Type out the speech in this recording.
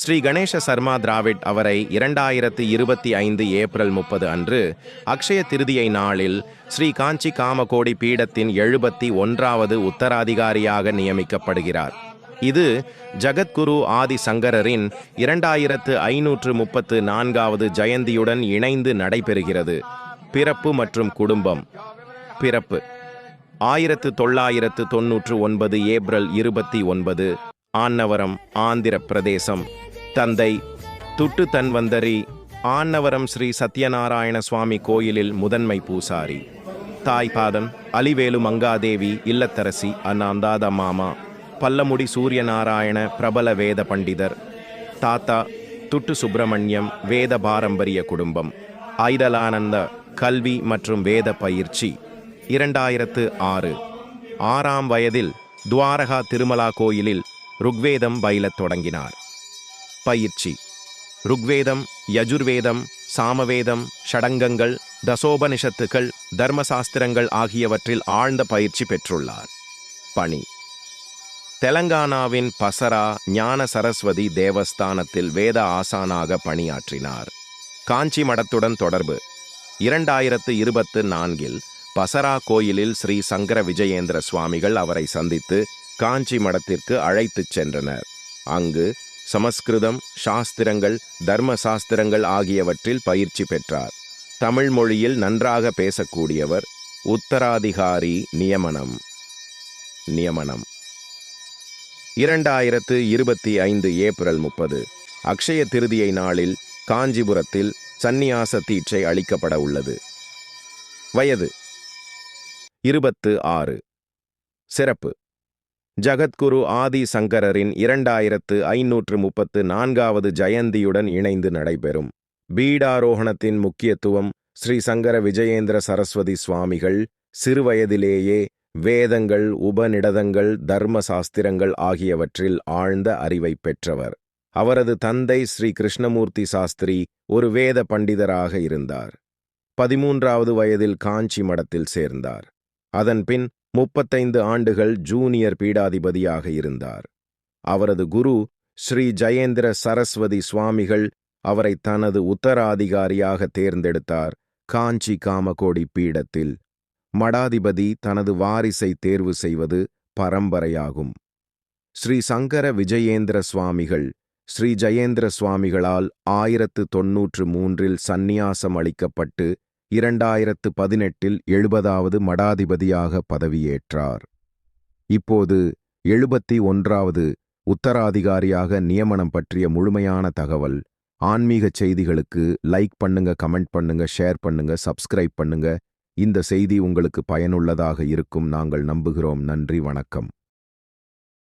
ஸ்ரீ கணேச சர்மா திராவிட் அவரை இரண்டாயிரத்து இருபத்தி ஐந்து ஏப்ரல் முப்பது அன்று அக்ஷய திருதியை நாளில் ஸ்ரீ காஞ்சி காமகோடி பீடத்தின் எழுபத்தி ஒன்றாவது உத்தராதிகாரியாக நியமிக்கப்படுகிறார். இது ஜகத்குரு ஆதி சங்கரரின் இரண்டாயிரத்து ஐநூற்று முப்பத்து நான்காவது ஜெயந்தியுடன் இணைந்து நடைபெறுகிறது. பிறப்பு மற்றும் குடும்பம். பிறப்பு. ஆயிரத்து தொள்ளாயிரத்து தொன்னூற்று ஒன்பது ஏப்ரல் இருபத்தி ஒன்பது. ஆன்னவரம் ஆந்திர பிரதேசம். தந்தை துட்டு தன்வந்தரி ஆன்னவரம் ஸ்ரீ சத்யநாராயண சுவாமி கோயிலில் முதன்மை பூசாரி. தாய்பாதன் அலிவேலு மங்காதேவி இல்லத்தரசி அண்ணாந்தாத மாமா பல்லமுடி சூரியநாராயண பிரபல வேத பண்டிதர். தாத்தா துட்டு சுப்பிரமணியம் வேத பாரம்பரிய குடும்பம். ஐதலானந்த கல்வி மற்றும் வேத பயிற்சி. இரண்டாயிரத்து ஆறு. ஆறாம் வயதில் துவாரகா திருமலா கோயிலில் ருக்வேதம் பயிலத் தொடங்கினார். பயிற்சி. ருக்வேதம் யஜுர்வேதம் சாமவேதம் ஷடங்கங்கள் தசோபனிஷத்துக்கள் தர்மசாஸ்திரங்கள் ஆகியவற்றில் ஆழ்ந்த பயிற்சி பெற்றுள்ளார். பணி. தெலங்கானாவின் பசரா ஞான சரஸ்வதி தேவஸ்தானத்தில் வேத ஆசானாக பணியாற்றினார். காஞ்சி மடத்துடன் தொடர்பு. இரண்டாயிரத்து இருபத்து நான்கில் பசரா கோயிலில் ஸ்ரீ சங்கர விஜயேந்திர சுவாமிகள் அவரை சந்தித்து காஞ்சி மடத்திற்கு அழைத்துச் சென்றனர். அங்கு சமஸ்கிருதம் சாஸ்திரங்கள் தர்ம சாஸ்திரங்கள் ஆகியவற்றில் பயிற்சி பெற்றார். தமிழ் மொழியில் நன்றாக பேசக்கூடியவர் உத்தராதிகாரி நியமனம். நியமனம். இரண்டாயிரத்து இருபத்தி ஐந்து ஏப்ரல் முப்பது அக்ஷய திருதியை நாளில் காஞ்சிபுரத்தில் சந்நியாச தீட்சை அளிக்கப்பட உள்ளது. வயது இருபத்து ஆறு. சிறப்பு. ஜகத்குரு ஆதி சங்கரரின் இரண்டாயிரத்து ஐநூற்று முப்பத்து நான்காவது ஜெயந்தியுடன் இணைந்து நடைபெறும். பீடாரோகணத்தின் முக்கியத்துவம் ஸ்ரீ சங்கர விஜயேந்திர சரஸ்வதி சுவாமிகள் சிறுவயதிலேயே வேதங்கள் உபநிடதங்கள் தர்ம சாஸ்திரங்கள் ஆகியவற்றில் ஆழ்ந்த அறிவை பெற்றவர். அவரது தந்தை ஸ்ரீ கிருஷ்ணமூர்த்தி சாஸ்திரி ஒரு வேத பண்டிதராக இருந்தார். பதிமூன்றாவது வயதில் காஞ்சி மடத்தில் சேர்ந்தார். அதன்பின் முப்பத்தைந்து ஆண்டுகள் ஜூனியர் பீடாதிபதியாக இருந்தார். அவரது குரு ஸ்ரீ ஜெயேந்திர சரஸ்வதி சுவாமிகள் அவரை தனது உத்தராதிகாரியாக தேர்ந்தெடுத்தார் காஞ்சி காமகோடி பீடத்தில். மடாதிபதி தனது வாரிசை தேர்வு செய்வது பரம்பரையாகும். ஸ்ரீ சங்கர விஜயேந்திர சுவாமிகள் ஸ்ரீ ஜெயேந்திர சுவாமிகளால் ஆயிரத்து தொன்னூற்று மூன்றில் சந்நியாசம் அளிக்கப்பட்டு இரண்டாயிரத்து பதினெட்டில் எழுபதாவது மடாதிபதியாக பதவியேற்றார். இப்போது எழுபத்தி ஒன்றாவது உத்தராதிகாரியாக நியமனம் பற்றிய முழுமையான தகவல் ஆன்மீக செய்திகளுக்கு லைக் பண்ணுங்க கமெண்ட் பண்ணுங்க ஷேர் பண்ணுங்க சப்ஸ்கிரைப் பண்ணுங்க. இந்த செய்தி உங்களுக்கு பயனுள்ளதாக இருக்கும் நாங்கள் நம்புகிறோம். நன்றி வணக்கம்.